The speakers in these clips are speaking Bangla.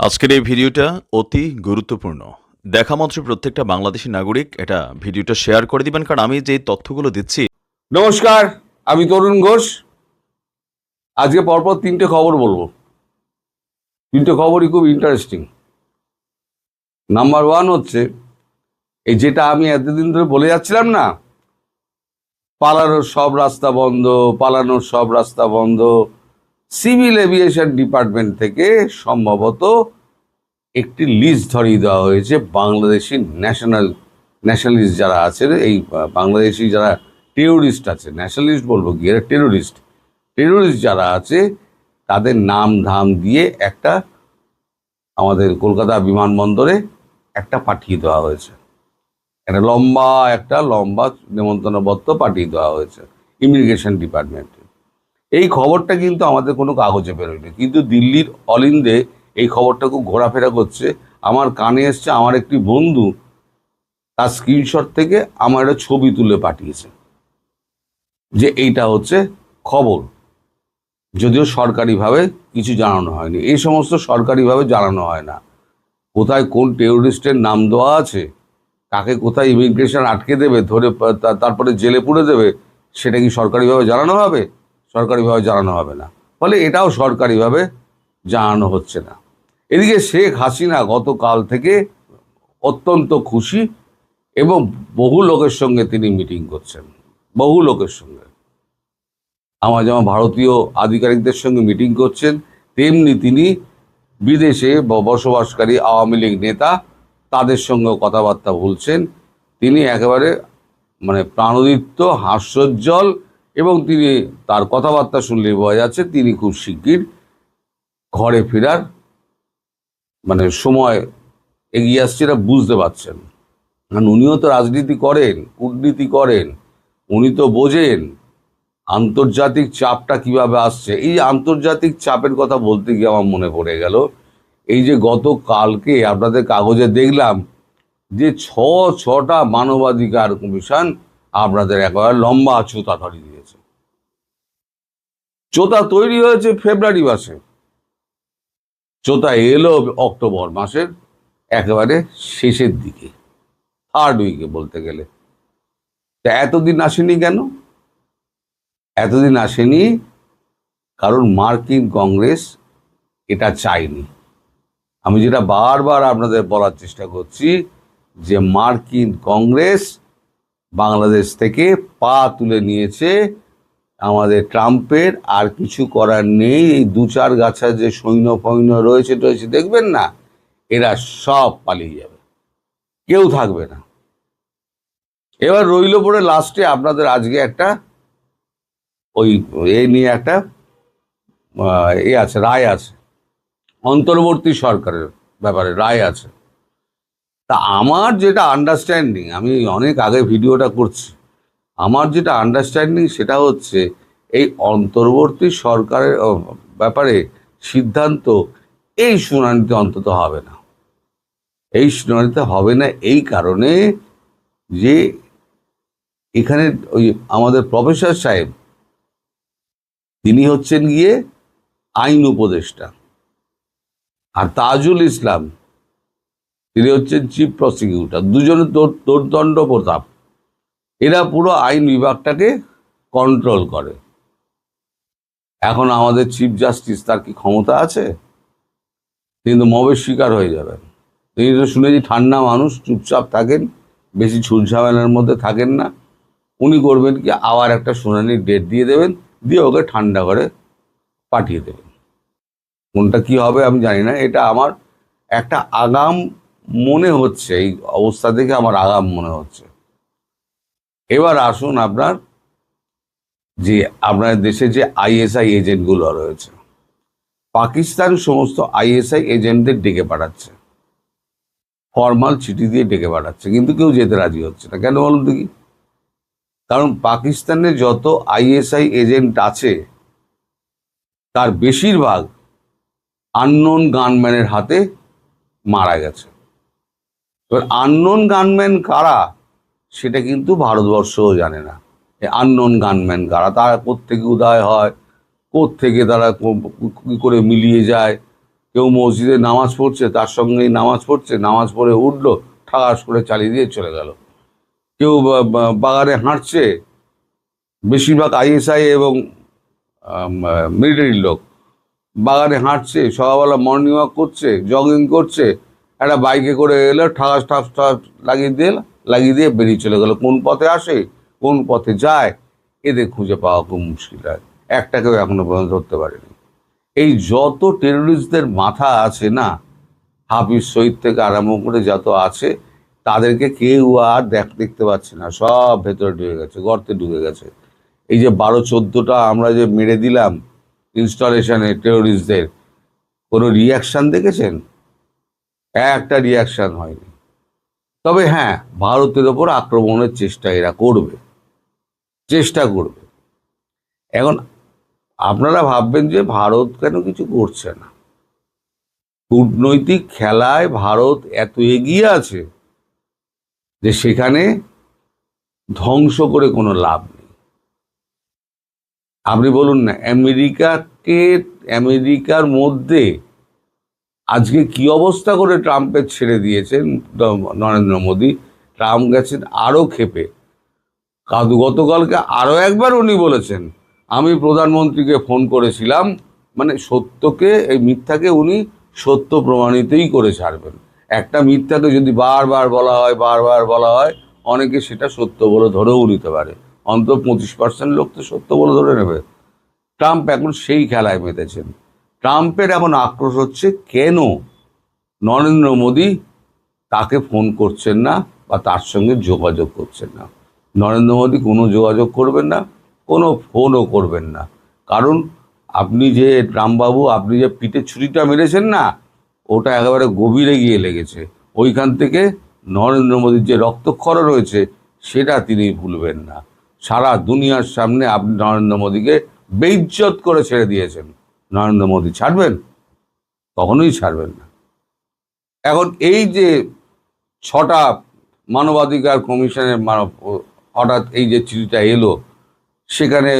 আজকের এই ভিডিওটা অতি গুরুত্বপূর্ণ। দেখা মাত্র প্রত্যেকটা বাংলাদেশি নাগরিক এটা ভিডিওটা শেয়ার করে দিবেন, কারণ আমি যে তথ্যগুলো দিচ্ছি। নমস্কার, আমি তরুণ ঘোষ। আজকে পরপর তিনটে খবর বলব। তিনটে খবরই খুব ইন্টারেস্টিং নাম্বার ওয়ান হচ্ছে, এই যেটা আমি এতদিন ধরে বলে যাচ্ছিলাম না, পালানোর সব রাস্তা বন্ধ, পালানোর সব রাস্তা বন্ধ সিভিল এভিয়েশন ডিপার্টমেন্ট থেকে সম্ভবত একটি লিস্ট ধরিয়ে দেওয়া হয়েছে বাংলাদেশি ন্যাশনাল ন্যাশনালিস্ট যারা আছে এই বাংলাদেশি যারা টেরোরিস্ট আছে ন্যাশনালিস্ট বলব কি, এরা টেরোরিস্ট টেরোরিস্ট যারা আছে, তাদের নাম ধাম দিয়ে একটা আমাদের কলকাতা বিমানবন্দরে একটা পাঠিয়ে দেওয়া হয়েছে। একটা লম্বা একটা লম্বা নেমন্তন্নপত্র পাঠিয়ে দেওয়া হয়েছে। ইমিগ্রেশন ডিপার্টমেন্টে এই খবরটা কিন্তু আমাদের কোনো কাগজে বেরোয়নি। কিন্তু দিল্লির অলিন্দে এই খবরটা খুব ঘোরাফেরা করছে। আমার কানে এসছে, আমার একটি বন্ধু তার স্ক্রিনশট থেকে আমার একটা ছবি তুলে পাঠিয়েছে যে এইটা হচ্ছে খবর। যদিও সরকারিভাবে কিছু জানানো হয়নি। এই সমস্ত সরকারিভাবে জানানো হয় না। কোথায় কোন টেরোরিস্টের নাম দেওয়া আছে, কাকে কোথায় ইমিগ্রেশন আটকে দেবে, ধরে তারপরে জেলে পুরে দেবে, সেটা কি সরকারিভাবে জানানো হবে? সরকারিভাবে জানানো হবে না। ফলে এটাও সরকারিভাবে জানানো হচ্ছে না। এদিকে শেখ হাসিনা গতকাল থেকে অত্যন্ত খুশি এবং বহু লোকের সঙ্গে তিনি মিটিং করছেন। বহু লোকের সঙ্গে। আমার যেমন ভারতীয় আধিকারিকদের সঙ্গে মিটিং করছেন, তেমনি তিনি বিদেশে বসবাসকারী আওয়ামী লীগ নেতা তাদের সঙ্গে কথাবার্তা বলছেন। তিনি একেবারে মানে প্রাণোদিত্য, হাস্যোজ্জ্বল এবং তিনি তার কথাবার্তা শুনলে বোঝা যাচ্ছে তিনি খুব শিগগির ঘরে ফেরার মানে সময় এগিয়ে আসছে এটা বুঝতে পারছেন। কারণ উনিও তো রাজনীতি করেন, কূটনীতি করেন, উনি তো বোঝেন আন্তর্জাতিক চাপটা কীভাবে আসছে। এই আন্তর্জাতিক চাপের কথা বলতে গিয়ে আমার মনে পড়ে গেল, এই যে গতকালকে আপনাদের কাগজে দেখলাম যে ছ, ছটা মানবাধিকার কমিশন আপনাদের একেবারে লম্বা ধরিয়ে দিয়েছে। চোতা তৈরি হয়েছে ফেব্রুয়ারি মাসে। চোতা এলো অক্টোবর মাসের একেবারে শেষের দিকে থার্ড উইকে বলতে গেলে। তা এতদিন আসেনি কেন? এতদিন আসেনি কারণ মার্কিন কংগ্রেস এটা চায়নি। আমি যেটা বারবার আপনাদের বলার চেষ্টা করছি যে মার্কিন কংগ্রেস বাংলাদেশ থেকে পা তুলে নিয়েছে আমাদের ট্রাম্পের আর কিছু করার নেই। এই দু চার গাছা যে সৈন্য ফৈন্য রয়েছে রয়েছে দেখবেন না, এরা সব পালিয়ে যাবে। কেউ থাকবে না। এবার রইল পরে লাস্টে আপনাদের আজকে একটা ওই এ নিয়ে একটা এ আছে, রায় আছে। অন্তর্বর্তী সরকারের ব্যাপারে রায় আছে। তা আমার যেটা আন্ডারস্ট্যান্ডিং আমি অনেক আগে ভিডিওটা করছি। আমার যেটা আন্ডারস্ট্যান্ডিং সেটা হচ্ছে এই অন্তর্বর্তী সরকারের ব্যাপারে সিদ্ধান্ত, এই শুনানিতে অন্তত হবে না। এই শুনানিতে হবে না এই কারণে যে এখানে ওই আমাদের প্রফেসর সাহেব, তিনি হচ্ছেন গিয়ে আইন উপদেষ্টা। আর তাজুল ইসলাম, তিনি হচ্ছেন চিফ প্রসিকিউটর দুজনের দোর- দোর্দণ্ড প্রতাপ। এরা পুরো আইন বিভাগটাকে কন্ট্রোল করে। এখন আমাদের চিফ জাস্টিস তার কি ক্ষমতা আছে? তিনি তো মবের শিকার হয়ে যাবেন। তিনি তো শুনেছি ঠান্ডা মানুষ চুপচাপ থাকেন, বেশি ঝামেলার মধ্যে থাকেন না। উনি করবেন কি, আবার একটা শুনানির ডেট দিয়ে দেবেন, দিয়ে ওকে ঠান্ডা করে পাঠিয়ে দেবেন। কোনটা কি হবে আমি জানি না, এটা আমার একটা আগাম মনে হচ্ছে, এই অবস্থা দেখে আমার আগাম মনে হচ্ছে। এবার আসুন আপনার যে আপনার দেশে যে আইএসআই এজেন্টগুলো রয়েছে, পাকিস্তান সমস্ত আইএসআই এজেন্টদের ডেকে পাঠাচ্ছে, ফর্মাল চিঠি দিয়ে ডেকে পাঠাচ্ছে, কিন্তু কেউ যেতে রাজি হচ্ছে না। কেন বলুন দেখি? কারণ পাকিস্তানে যত আইএসআই এজেন্ট আছে, তার বেশিরভাগ আননোন গানম্যানের হাতে মারা গেছে। এবার আননোন গানম্যান কারা? সেটা কিন্তু ভারতবর্ষও জানে না। আননোন গানম্যান কারা? তারা কোত্থেকে উদয় হয়? কোত্থেকে তারা কো- করে মিলিয়ে যায়? কেউ মসজিদে নামাজ পড়ছে, তার সঙ্গেই নামাজ পড়ছে, নামাজ পড়ে উঠল ঠাস করে চালিয়ে দিয়ে চলে গেল। কেউ বাগানে হাঁটছে, বেশিরভাগ আইএসআই এবং মিলিটারির লোক। বাগানে হাঁটছে, সকালবেলা মর্নিং ওয়াক করছে জগিং করছে, একটা বাইকে করে এলো ঠাস ঠাস ঠাস লাগিয়ে দিয়ে লাগিয়ে দিয়ে বেরিয়ে চলে গেল। কোন পথে আসে, কোন পথে যায়, এদের খুঁজে পাওয়া খুব মুশকিল হয়। একটাকেও এখনও পর্যন্ত ধরতে পারেনি। এই যত টেরোরিস্টদের মাথা আছে না, হাফিজ শহীদ থেকে আরম্ভ করে যত আছে, তাদেরকে কেউ আর দেখ, দেখতে পাচ্ছে না। সব ভেতরে ঢুকে গেছে, গর্তে ঢুকে গেছে। এই যে বারো চোদ্দোটা আমরা যে মেরে দিলাম ইনস্টলেশনে টেরোরিস্টদের কোনো রিয়াকশান দেখেছেন? একটা রিয়াকশান হয়নি। তবে হ্যাঁ ভারতের ওপর আক্রমণের চেষ্টা এরা করবে। চেষ্টা করবে। এখন আপনারা ভাববেন যে ভারত কেন কিছু করছে না? কূটনৈতিক খেলায় ভারত এত এগিয়ে আছে যে সেখানে ধ্বংস করে কোনো লাভ নেই। আপনি বলুন না, আমেরিকাকে, আমেরিকার মধ্যে আজকে কি অবস্থা করে ট্রাম্পের ছেড়ে দিয়েছেন নরেন্দ্র মোদী? ট্রাম্প গেছেন আরও ক্ষেপে। কাদু, গতকালকে আরও একবার উনি বলেছেন, আমি প্রধানমন্ত্রীকে ফোন করেছিলাম মানে সত্যকে, এই মিথ্যাকে উনি সত্য প্রমাণিতই করে ছাড়বেন। একটা মিথ্যাকে যদি বারবার বলা হয়, বারবার বলা হয়, অনেকে সেটা সত্য বলে ধরেও নিতে পারে। অন্তত পঁচিশ পার্সেন্ট লোক তো সত্য বলে ধরে নেবে। ট্রাম্প এখন সেই খেলায় মেতেছেন। ট্রাম্পের এমন আক্রোশ হচ্ছে, কেন নরেন্দ্র মোদী তাকে ফোন করছেন না বা তার সঙ্গে যোগাযোগ করছেন না? নরেন্দ্র মোদী কোনো যোগাযোগ করবেন না, কোনো ফোনও করবেন না। কারণ আপনি যে ট্রাম্পবাবু, আপনি যে পিঠে ছুরিটা মেরেছেন না, ওটা একেবারে গভীরে গিয়ে লেগেছে। ওইখান থেকে নরেন্দ্র মোদীর যে রক্তক্ষরণ রয়েছে, সেটা তিনি ভুলবেন না। সারা দুনিয়ার সামনে আপনি নরেন্দ্র মোদীকে বেইজ্জত করে ছেড়ে দিয়েছেন। নরেন্দ্র মোদী ছাড়বেন? কখনোই ছাড়বেন না। এখন এই যে ছটা মানবাধিকার কমিশনের হঠাৎ এই যে চিঠিটা এলো, সেখানে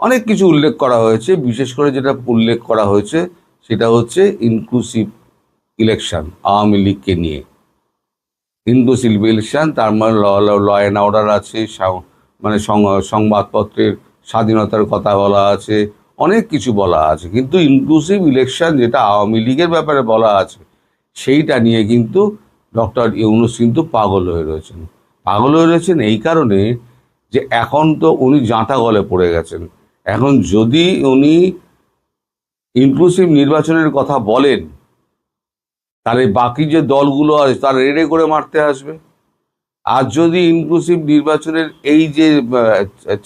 অনেক কিছু উল্লেখ করা হয়েছে। বিশেষ করে যেটা উল্লেখ করা হয়েছে, সেটা হচ্ছে ইনক্লুসিভ ইলেকশন আওয়ামী লীগকে নিয়ে। ইনক্লুসিভ ইলেকশন তার মানে ল অ্যান্ড অর্ডার আছে মানে সংবাদপত্রের স্বাধীনতার কথা বলা আছে অনেক কিছু বলা আছে, কিন্তু ইনক্লুসিভ ইলেকশন যেটা আওয়ামী লীগের ব্যাপারে বলা আছে, সেইটা নিয়ে কিন্তু ডক্টর ইউনুস কিন্তু পাগল হয়ে রয়েছেন। পাগল হয়ে রয়েছেন এই কারণে যে এখন তো উনি জাঁটা গলে পড়ে গেছেন। এখন যদি উনি ইনক্লুসিভ নির্বাচনের কথা বলেন, তাহলে বাকি যে দলগুলো আছে, তারা রেড়ে করে মারতে আসবে। আর যদি ইনক্লুসিভ নির্বাচনের এই যে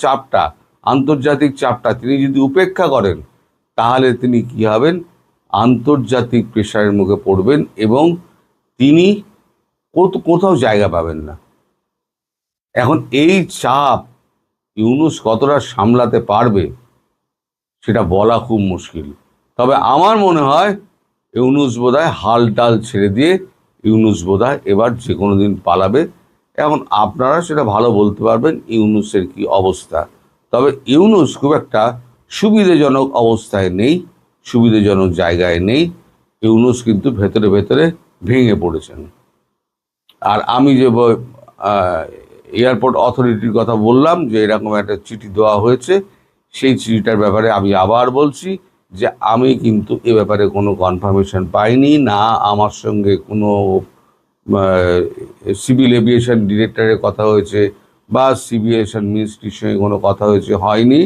চাপটা আন্তর্জাতিক চাপটা, তিনি যদি উপেক্ষা করেন, তাহলে তিনি কি হবেন? আন্তর্জাতিক প্রেশারের মুখে পড়বেন এবং তিনি কোথ- কোথাও জায়গা পাবেন না। এখন এই চাপ ইউনুস কতটা সামলাতে পারবে, সেটা বলা খুব মুশকিল। তবে আমার মনে হয়, ইউনুস বোধহয় হাল টাল ছেড়ে দিয়ে ইউনুস বোধহয় এবার যে কোনো দিন পালাবে। এখন আপনারা সেটা ভালো বলতে পারবেন, ইউনুসের কি অবস্থা। তবে ইউনুস খুব একটা সুবিধাজনক অবস্থায় নেই, সুবিধাজনক জায়গায় নেই। ইউনুস কিন্তু ভেতরে ভেতরে ভেঙে পড়েছেন। আর আমি যে এয়ারপোর্ট অথরিটির কথা বললাম যে এরকম একটা চিঠি দেওয়া হয়েছে, সেই চিঠিটার ব্যাপারে আমি আবার বলছি যে আমি কিন্তু এ ব্যাপারে কোনো কনফার্মেশন পাইনি, না আমার সঙ্গে কোনো সিভিল এভিয়েশন ডিরেক্টরের কথা হয়েছে বা সিভিয়েশন মিনিস্ট্রির সঙ্গে কোনো কথা হয়েছে, হয়নি।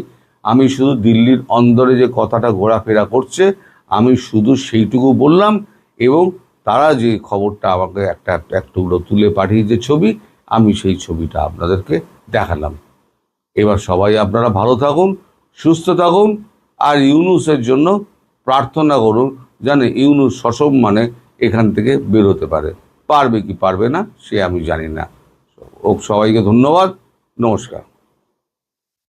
আমি শুধু দিল্লির অন্দরে যে কথাটা ঘোরাফেরা করছে, আমি শুধু সেইটুকু বললাম এবং তারা যে খবরটা আমাকে একটা, এক টুকরো তুলে পাঠিয়েছে ছবি, আমি সেই ছবিটা আপনাদেরকে দেখালাম। এবার সবাই আপনারা ভালো থাকুন, সুস্থ থাকুন আর ইউনুসের জন্য প্রার্থনা করুন যেন ইউনুস সসম্মানে এখান থেকে বেরোতে পারে। পারবে কি পারবে না, সে আমি জানি না। ও সবাইকে ধন্যবাদ নমস্কার।